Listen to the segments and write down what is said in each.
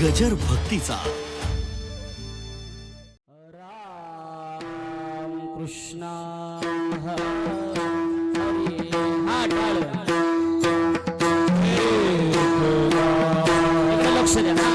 गजर भक्तीचा राम कृष्णा लक्ष द्या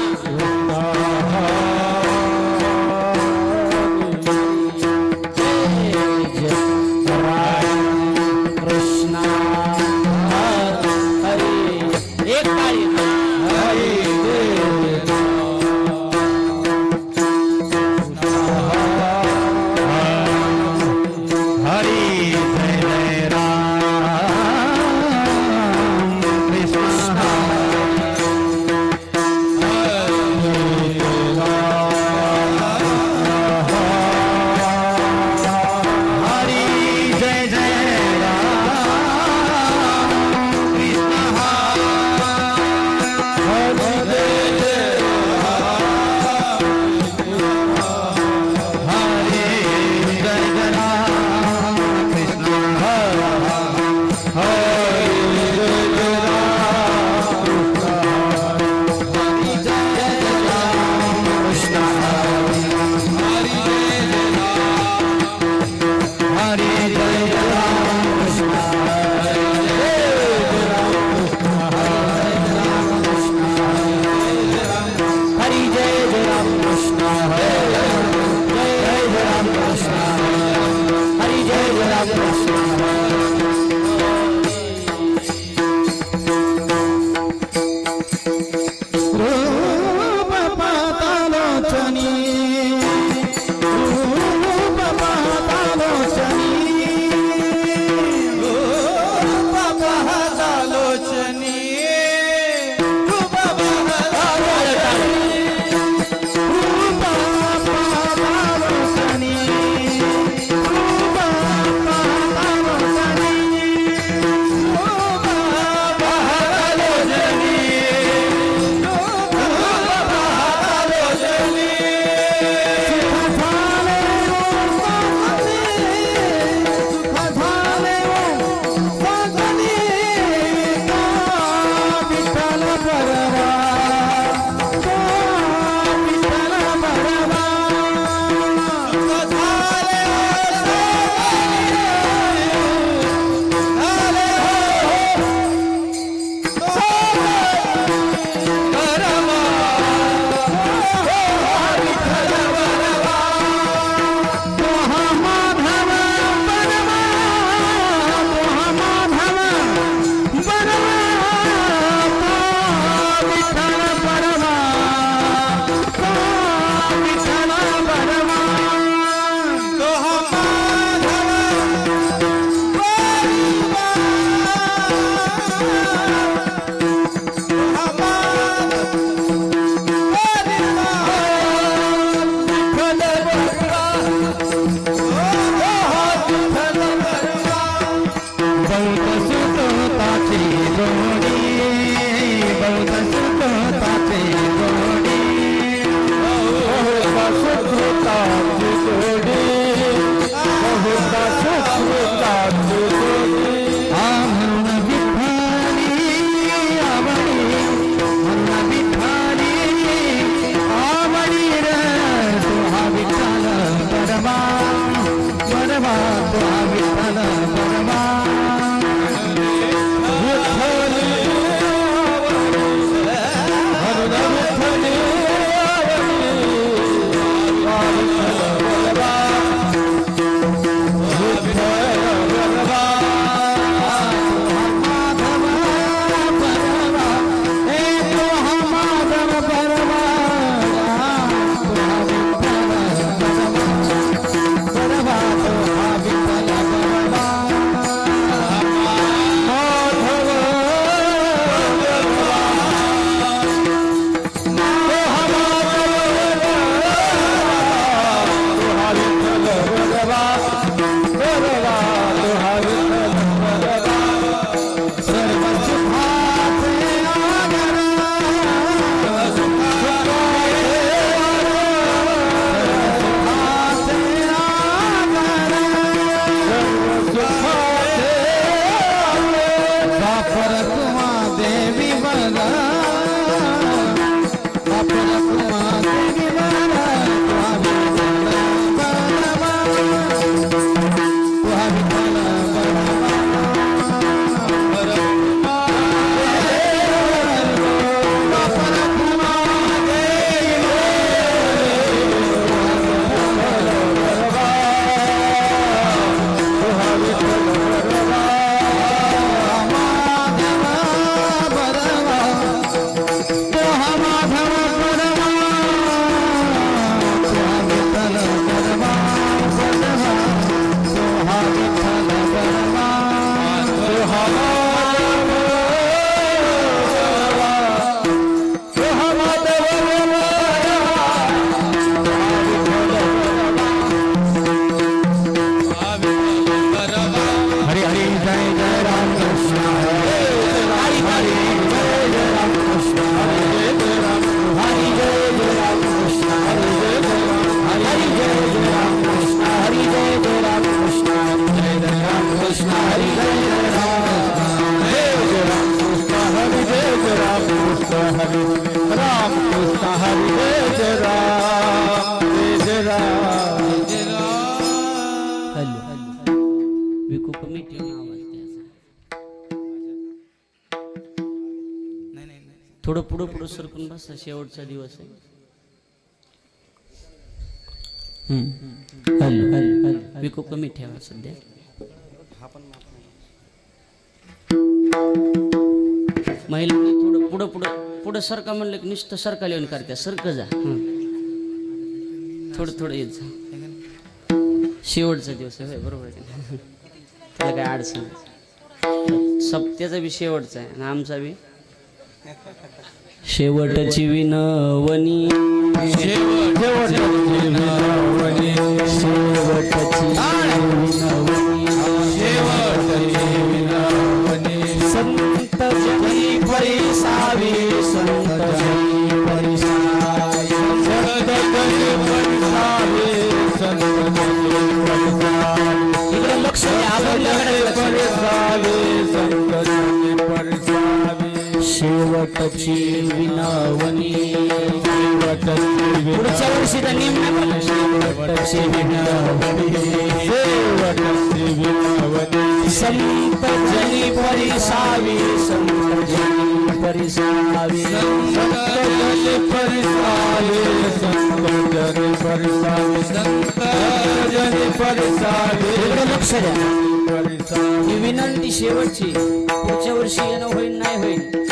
शेवटचा दिवस आहे. पिको कमी ठेवा सध्या. महिलांनी थोडं पुढं पुढं पुढं सरका म्हणलं की नुसतं सरका लिहून करत्या. सरक जा. थोडं थोडं येत जा. शेवटचा दिवस आहे बरोबर आहे. त्याला काय अडचण. सप्त्याचा बी शेवटचा आहे आणि आमचा बी. शेवटची विनवणी. शेवट शेवटची विनवणी. पुढच्या वर्षी शेवटची विनवणी. विनवणी. संत जनी परिसावी. संत जनी परिसावी. संत जनी परिसावी. संत जनी परिसावी. संत जनी परिसावी लक्ष द्या. ही विनंती शेवटची. पुढच्या वर्षी येणं होईल नाही होईल.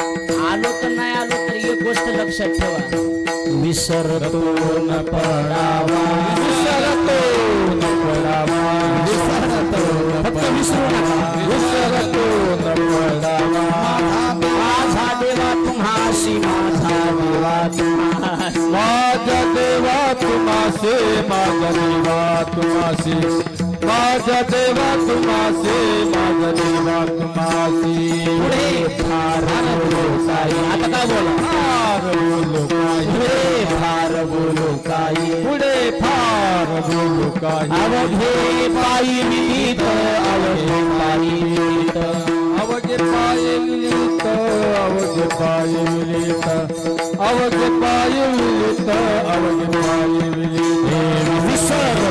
आलो तर नाही आलो तर एक गोष्ट लक्षात ठेवा. विसरतो न पडावा. विसरतो. न पडावा. विसरतो फक्त विसरू नका. विसरतो न पडावा. माझा देवा तुम्हाशी माझा देवा तुम्हाशी. माझा देवा तुम्हासे माझा देवा तुम्हासे माझा देवा तुम्हासे माझा देवा तुम्हासे पुढे फार बोलो काही आता काय बोला फार बोलो काही पुढे फार बोलो काही पुढे फार बोलो काही अवघे पायी मिलित अवघे पायी मिलित अवघे पाय मिलित अवघे पाय मिलित अवघे पाय मिलित अवघे पाय मिलित विसरतो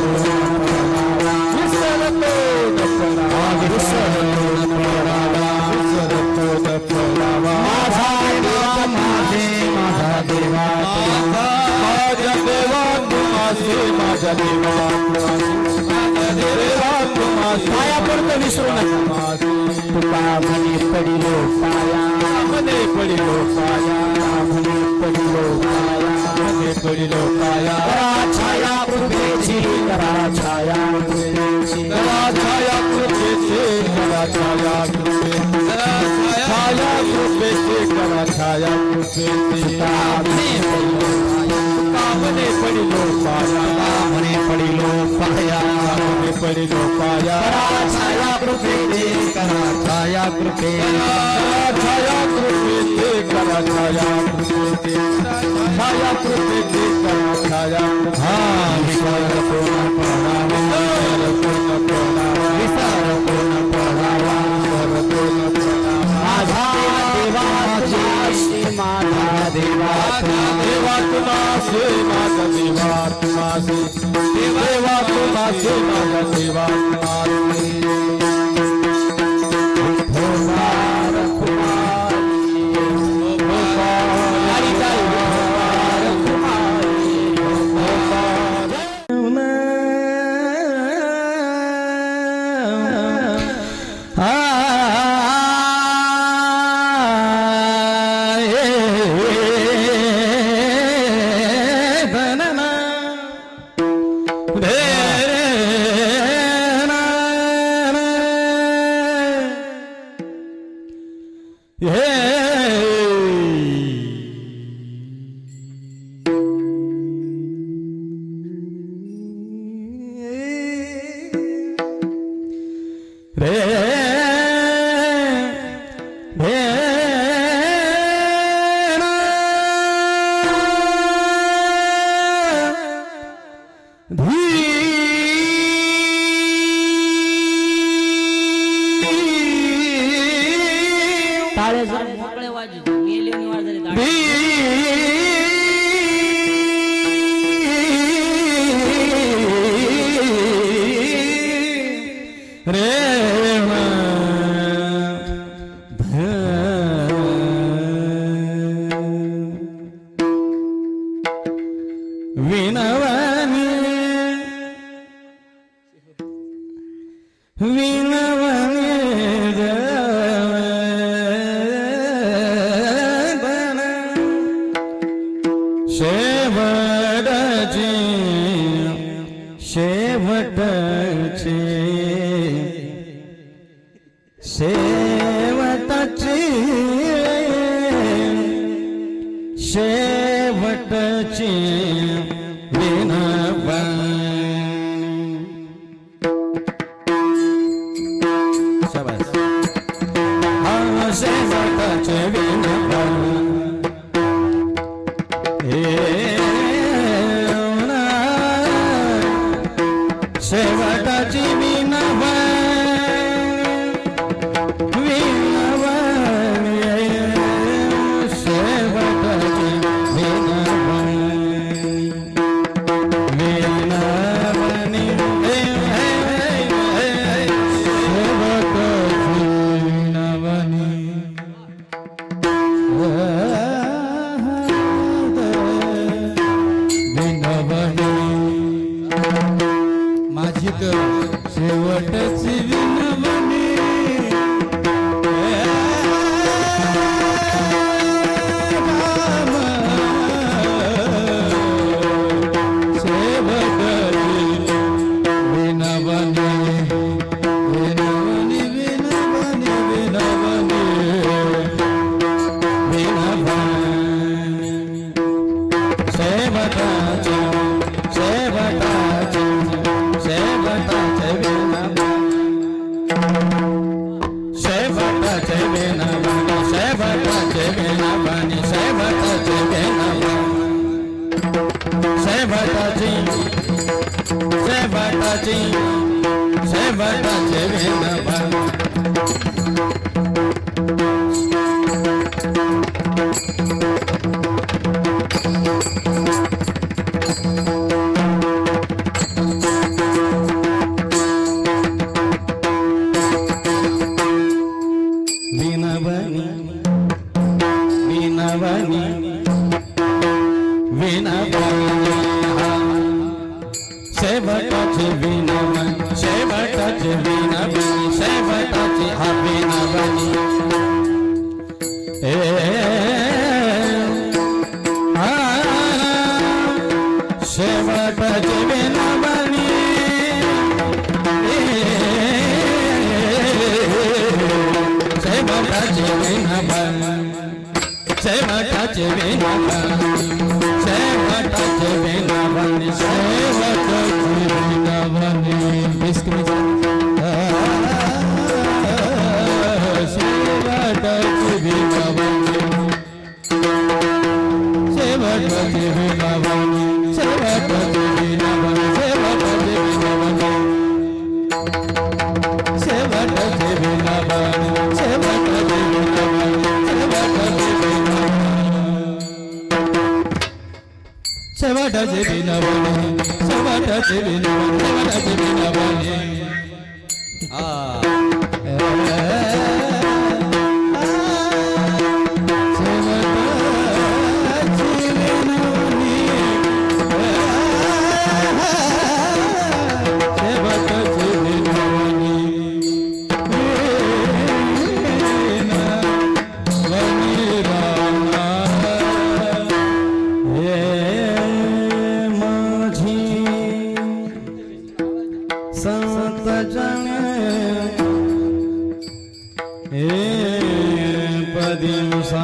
मने छाया पाया करा छाया कृपेची करा छाया कृपेची करा छाया कृपेचे करा छाया कृपे छाया कृपेचे करा छाया कृपेचे कामने पडिलो पाया म्हणे पडिलो पाया कामने पडिलो पाया करा छाया कृपेची करा छाया कृपे छाया कृपेचे करा छाया कृपेचे छाया कृपेचे करा छाया हा विचार कोण पडावा विचार देवा देवा तुमासे माझा देवा तुमासे देवा तुमासे माझा देवा तुमासे várias शेवटचे. शेवटची. शेवटची विनवा हा शेवटचे विनवा हे 对吧？माझी तर शेवटची विनम देवानी विनवणी. शेवटाची विनवणी. शेवटाची विनवणी. शेवटाची हा विनवणी वेंगा सैकट वेंगा वन सै Ah. പതിനുസാ